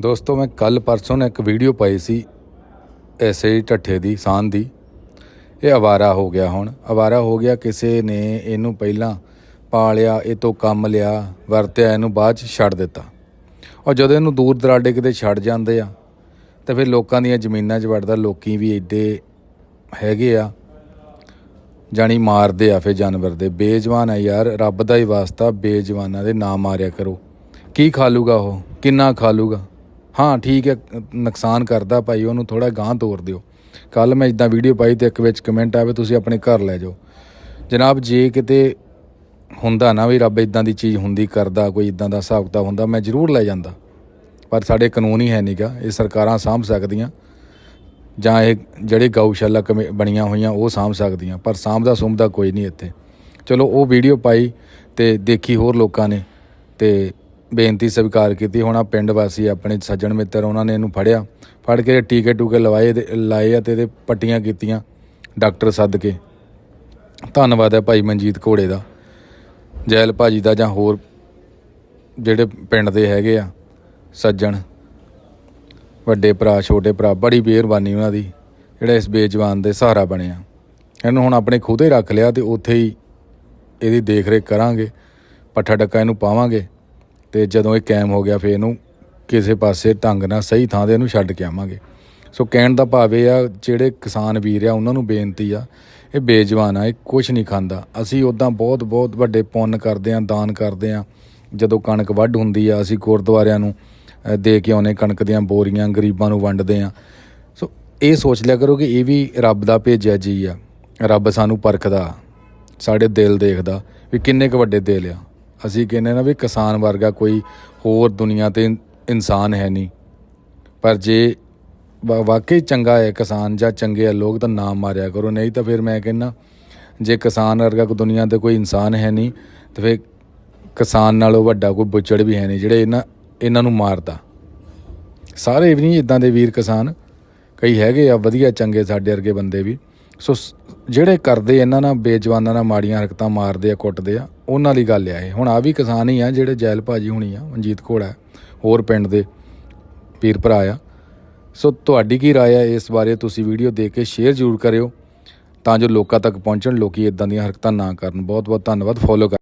ਦੋਸਤੋ, ਮੈਂ ਕੱਲ ਪਰਸੋਂ ਨੇ ਇੱਕ ਵੀਡੀਓ ਪਾਈ ਸੀ, ਐਸੇ ਹੀ ਢੱਠੇ ਦੀ ਸਾਨ ਦੀ। ਇਹ ਅਵਾਰਾ ਹੋ ਗਿਆ ਹੁਣ। ਅਵਾਰਾ ਹੋ ਗਿਆ, ਕਿਸੇ ਨੇ ਇਹਨੂੰ ਪਹਿਲਾਂ ਪਾਲਿਆ, ਇਹ ਤੋਂ ਕੰਮ ਲਿਆ, ਵਰਤਿਆ, ਇਹਨੂੰ ਬਾਅਦ ਚ ਛੱਡ ਦਿੱਤਾ। ਔਰ ਜਦੋਂ ਇਹਨੂੰ ਦੂਰ ਦਰਾਡੇ ਕਿਤੇ ਛੱਡ ਜਾਂਦੇ ਆ, ਤਾਂ ਫਿਰ ਲੋਕਾਂ ਦੀਆਂ ਜ਼ਮੀਨਾਂ 'ਚ ਵੜਦਾ, ਲੋਕੀ ਵੀ ਏਡੇ ਹੈਗੇ ਆ, ਜਾਣੀ ਮਾਰਦੇ ਆ ਫਿਰ ਜਾਨਵਰ ਦੇ। ਬੇਜਵਾਨ ਆ ਯਾਰ, ਰੱਬ ਦਾ ਹੀ ਵਾਸਤਾ, ਬੇਜਵਾਨਾਂ ਦੇ ਨਾ ਮਾਰਿਆ ਕਰੋ। ਕੀ ਖਾ ਲੂਗਾ ਉਹ? ਕਿੰਨਾ ਖਾ ਲੂਗਾ? ਹਾਂ, ਠੀਕ ਹੈ, ਨੁਕਸਾਨ ਕਰਦਾ ਭਾਈ, ਉਹਨੂੰ ਥੋੜਾ ਗਾਂਹ ਤੋਰ ਦਿਓ। ਕੱਲ ਮੈਂ ਇਦਾਂ ਵੀਡੀਓ ਪਾਈ ਤੇ ਇੱਕ ਵਿੱਚ ਕਮੈਂਟ ਆਵੇ, ਤੁਸੀਂ ਆਪਣੇ ਘਰ ਲੈ ਜਾਓ। ਜਨਾਬ, ਜੇ ਕਿਤੇ ਹੁੰਦਾ ਨਾ ਵੀ ਰੱਬ ਇਦਾਂ ਦੀ ਚੀਜ਼ ਹੁੰਦੀ, ਕਰਦਾ, ਕੋਈ ਇਦਾਂ ਦਾ ਹਿਸਾਬ ਕਿਤਾਬ ਹੁੰਦਾ, ਮੈਂ ਜ਼ਰੂਰ ਲੈ ਜਾਂਦਾ। ਪਰ ਸਾਡੇ ਕਾਨੂੰਨ ਹੀ ਹੈ ਨਹੀਂਗਾ ਇਹ ਸਰਕਾਰਾਂ ਸਾਂਭ ਸਕਦੀਆਂ। ਜਾਂ ਇਹ ਜਿਹੜੇ ਗਊਸ਼ਾਲਾ ਕਮੇ, ਬਣੀਆਂ ਹੋਈਆਂ, ਉਹ ਸਾਂਭ ਸਕਦੀਆਂ। ਪਰ ਸਾਂਭਦਾ ਸੁੰਭਦਾ ਕੋਈ ਨਹੀਂ ਇੱਥੇ। ਚਲੋ, ਉਹ ਵੀਡੀਓ ਪਾਈ ਤੇ ਦੇਖੀ ਹੋਰ ਲੋਕਾਂ ਨੇ ਤੇ ਬੇਨਤੀ ਸਵੀਕਾਰ ਕੀਤੀ। ਹੁਣ ਆ ਪਿੰਡ ਵਾਸੀ ਆਪਣੇ ਸੱਜਣ ਮਿੱਤਰ, ਉਹਨਾਂ ਨੇ ਇਹਨੂੰ ਫੜਿਆ। ਫੜ ਕੇ ਟੀਕੇ ਟੂਕੇ ਲਵਾਏ ਤੇ ਲਾਏ ਆ ਤੇ ਇਹਦੇ ਪੱਟੀਆਂ ਕੀਤੀਆਂ ਡਾਕਟਰ ਸੱਦ ਕੇ। ਧੰਨਵਾਦ ਹੈ ਭਾਈ ਮਨਜੀਤ ਘੋੜੇ ਦਾ। ਜੈਲ ਭਾਜੀ ਦਾ ਜਾਂ ਹੋਰ ਜਿਹੜੇ ਪਿੰਡ ਦੇ ਹੈਗੇ ਆ ਸੱਜਣ, ਵੱਡੇ ਭਰਾ, ਛੋਟੇ ਭਰਾ, ਬੜੀ ਮਿਹਰਬਾਨੀ ਉਹਨਾਂ ਦੀ। ਜਿਹੜਾ ਇਸ ਬੇਜਵਾਨ ਦੇ ਸਹਾਰਾ ਬਣਿਆ। ਇਹਨੂੰ ਹੁਣ ਆਪਣੇ ਖੁਦ ਹੀ ਰੱਖ ਲਿਆ ਤੇ ਉੱਥੇ ਹੀ ਇਹਦੀ ਦੇਖ ਰੇਖ ਕਰਾਂਗੇ। ਪੱਠਾ ਡੱਕਾ ਇਹਨੂੰ ਪਾਵਾਂਗੇ। ਤੇ ਜਦੋਂ ਇਹ ਕਾਇਮ ਹੋ ਗਿਆ, ਫੇਰ ਇਹਨੂੰ ਕਿਸੇ ਪਾਸੇ ਢੰਗ ਨਾਲ ਸਹੀ ਥਾਂ ਤੇ ਇਹਨੂੰ ਛੱਡ ਕੇ ਆਵਾਂਗੇ। ਸੋ ਕਹਿਣ ਦਾ ਭਾਵ ਇਹ ਆ, ਜਿਹੜੇ ਕਿਸਾਨ ਵੀਰ ਆ, ਉਹਨਾਂ ਨੂੰ ਬੇਨਤੀ ਆ, ਇਹ ਬੇਜਵਾਨ ਆ, ਇਹ ਕੁਝ ਨਹੀਂ ਖਾਂਦਾ। ਅਸੀਂ ਉਦਾਂ ਬਹੁਤ ਬਹੁਤ ਵੱਡੇ ਪੁੰਨ ਕਰਦੇ ਆ, ਦਾਨ ਕਰਦੇ ਆ। ਜਦੋਂ ਕਣਕ ਵੱਢ ਹੁੰਦੀ ਆ, ਅਸੀਂ ਗੁਰਦੁਆਰਿਆਂ ਨੂੰ ਦੇ ਕੇ ਆਉਨੇ ਕਣਕ ਦੀਆਂ ਬੋਰੀਆਂ ਗਰੀਬਾਂ ਨੂੰ ਵੰਡਦੇ ਆ। ਸੋ ਇਹ ਸੋਚ ਲਿਆ ਕਰੋ ਕਿ ਇਹ ਵੀ ਰੱਬ ਦਾ ਭੇਜਿਆ ਜੀ ਆ। ਰੱਬ ਸਾਨੂੰ ਪਰਖਦਾ, ਸਾਡੇ ਦਿਲ ਦੇਖਦਾ ਵੀ ਕਿੰਨੇ ਕੁ ਵੱਡੇ ਦਿਲ ਆ। ਅਸੀਂ ਕਹਿੰਦੇ ਨਾ ਵੀ ਕਿਸਾਨ ਵਰਗਾ ਕੋਈ ਹੋਰ ਦੁਨੀਆ ਤੇ ਇਨਸਾਨ ਹੈ ਨਹੀਂ। ਪਰ ਜੇ ਵਾ- ਵਾਕਈ ਚੰਗਾ ਹੈ ਕਿਸਾਨ ਜਾਂ ਚੰਗੇ ਆ ਲੋਕ ਤਾਂ ਨਾਮ ਮਾਰਿਆ ਕਰੋ। ਨਹੀਂ ਤਾਂ ਫਿਰ ਮੈਂ ਕਹਿੰਦਾ, ਜੇ ਕਿਸਾਨ ਵਰਗਾ ਕੋਈ ਦੁਨੀਆ ਤੇ ਕੋਈ ਇਨਸਾਨ ਹੈ ਨਹੀਂ, ਤੇ ਫਿਰ ਕਿਸਾਨ ਨਾਲੋਂ ਵੱਡਾ ਕੋਈ ਬੁੱਚੜ ਵੀ ਹੈ ਨਹੀਂ ਜਿਹੜੇ ਇਹਨਾਂ ਇਹਨਾਂ ਨੂੰ ਮਾਰਦਾ। ਸਾਰੇ ਵੀ ਨਹੀਂ ਇਦਾਂ ਦੇ ਵੀਰ ਕਿਸਾਨ, ਕਈ ਹੈਗੇ ਆ ਵਧੀਆ ਚੰਗੇ ਸਾਡੇ ਵਰਗੇ ਬੰਦੇ ਵੀ। ਸੋ ਜਿਹੜੇ ਕਰਦੇ ਇਹਨਾਂ ਨਾਲ ਬੇਜਵਾਨਾਂ ਨਾਲ ਮਾੜੀਆਂ ਹਰਕਤਾਂ ਮਾਰਦੇ ਆ, ਕੁੱਟਦੇ ਆ, ਉਹਨਾਂ ਲਈ ਗੱਲ ਆ ਇਹ। ਹੁਣ ਆ ਵੀ ਕਿਸਾਨ ਹੀ ਆ ਜਿਹੜੇ ਜੈਲ ਭਾਜੀ ਹੋਣੀ ਆ, ਮਨਜੀਤ ਘੋੜਾ ਹੋਰ ਪਿੰਡ ਦੇ ਪੀਰ ਭਰਾ ਆ। ਸੋ ਤੁਹਾਡੀ ਕੀ ਰਾਏ ਆ ਇਸ ਬਾਰੇ ਤੁਸੀਂ ਵੀਡੀਓ ਦੇਖ ਕੇ ਸ਼ੇਅਰ ਜ਼ਰੂਰ ਕਰਿਓ ਤਾਂ ਜੋ ਲੋਕਾਂ ਤੱਕ ਪਹੁੰਚਣ, ਲੋਕੀ ਇਦਾਂ ਦੀਆਂ ਹਰਕਤਾਂ ਨਾ ਕਰਨ। ਬਹੁਤ ਬਹੁਤ ਧੰਨਵਾਦ, ਫੋਲੋ